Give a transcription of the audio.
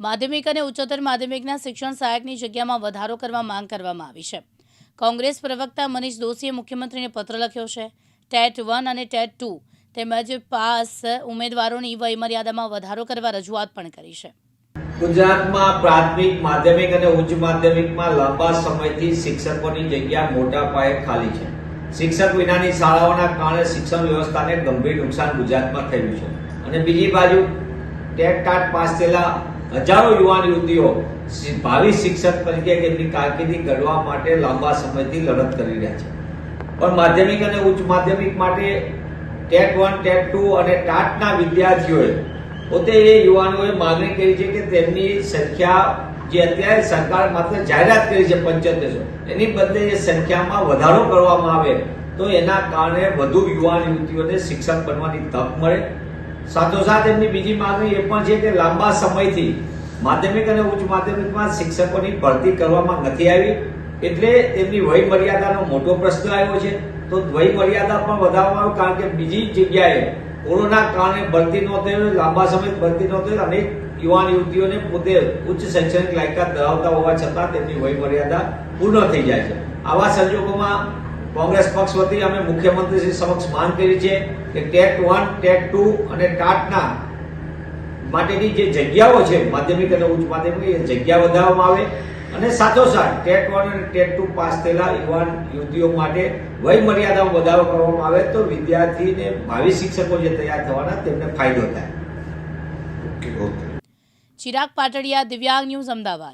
માધ્યમિક અને ઉચ્ચતર માધ્યમિકના શિક્ષણ સહાયકની જગ્યામાં વધારો કરવા માંગ કરવામાં આવી છે. કોંગ્રેસ પ્રવક્તા મનીષ દોશીએ મુખ્યમંત્રીને પત્ર લખ્યો છે. ટેટ વન અને ટેટ ટુ તેમજ પાસ ઉમેદવારોની વયમર્યાદામાં વધારો કરવા રજૂઆત પણ કરી છે. ગુજરાતમાં પ્રાથમિક, માધ્યમિક અને ઉચ્ચ માધ્યમિકમાં લાંબા સમયથી શિક્ષકોની જગ્યા મોટા પાયે ખાલી છે. શિક્ષક વિનાની શાળાઓના કારણે શિક્ષણ વ્યવસ્થાને ગંભીર નુકસાન ગુજરાતમાં થયું છે. અને બીજી બાજુ, ટેટ ટાટ પાસ થયેલા હજારો યુવાન યુવતીઓ ભાવિ શિક્ષક તરીકે તેમની કારકિર્દી ઘડવા માટે લાંબા સમયથી લડત કરી રહ્યા છે. પણ માધ્યમિક અને ઉચ્ચ માધ્યમિક માટે ટેટ વન, ટેટ ટુ અને ટાટના વિદ્યાર્થીઓએ પોતે એ યુવાનોએ માગણી કરી છે કે તેમની સંખ્યા જે અત્યારે સરકાર માત્ર જાહેરાત કરી છે પંચોતેરસો, એની બદલે એ સંખ્યામાં વધારો કરવામાં આવે તો એના કારણે વધુ યુવાન યુવતીઓને શિક્ષક બનવાની તક મળે સાથોસાથ એમની બીજી માંગણી એ પણ છે કે લાંબા સમયથી માધ્યમિક અને ઉચ્ચ માધ્યમિકમાં શિક્ષકોની ભરતી કરવામાં નથી આવી એટલે તેમની વય મર્યાદાનો મોટો પ્રશ્ન આવ્યો છે. તો વય મર્યાદા પણ આવ્યો કારણ કે બીજી જગ્યાએ કોરોના કારણે ભરતી ન લાંબા સમય ભરતી ન અનેક યુવાન યુવતીઓને પોતે ઉચ્ચ શૈક્ષણિક લાયકાત ધરાવતા હોવા છતાં તેમની વય મર્યાદા પૂર્ણ થઈ જાય છે. આવા સંજોગોમાં કોંગ્રેસ પક્ષ વતી અમે મુખ્યમંત્રીશ્રી સમક્ષ માંગ કરી છે કે ટેટ વન ટેટ ટુ અને ટાટના માટેની જે જગ્યાઓ છે માધ્યમિક અને ઉચ્ચ માધ્યમિક એ જગ્યા વધારવામાં આવે. અને સાથોસાથ ટેટ વન અને ટેટ ટુ પાસ થયેલા યુવાન યુવતીઓ માટે વય મર્યાદામાં વધારો કરવામાં આવે તો વિદ્યાર્થીને ભાવિ શિક્ષકો જે તૈયાર થવાના તેમને ફાયદો થાય. ઓકે ઓકે ચિરાગ પાટડિયા દિવ્યાંગ ન્યૂઝ અમદાવાદ.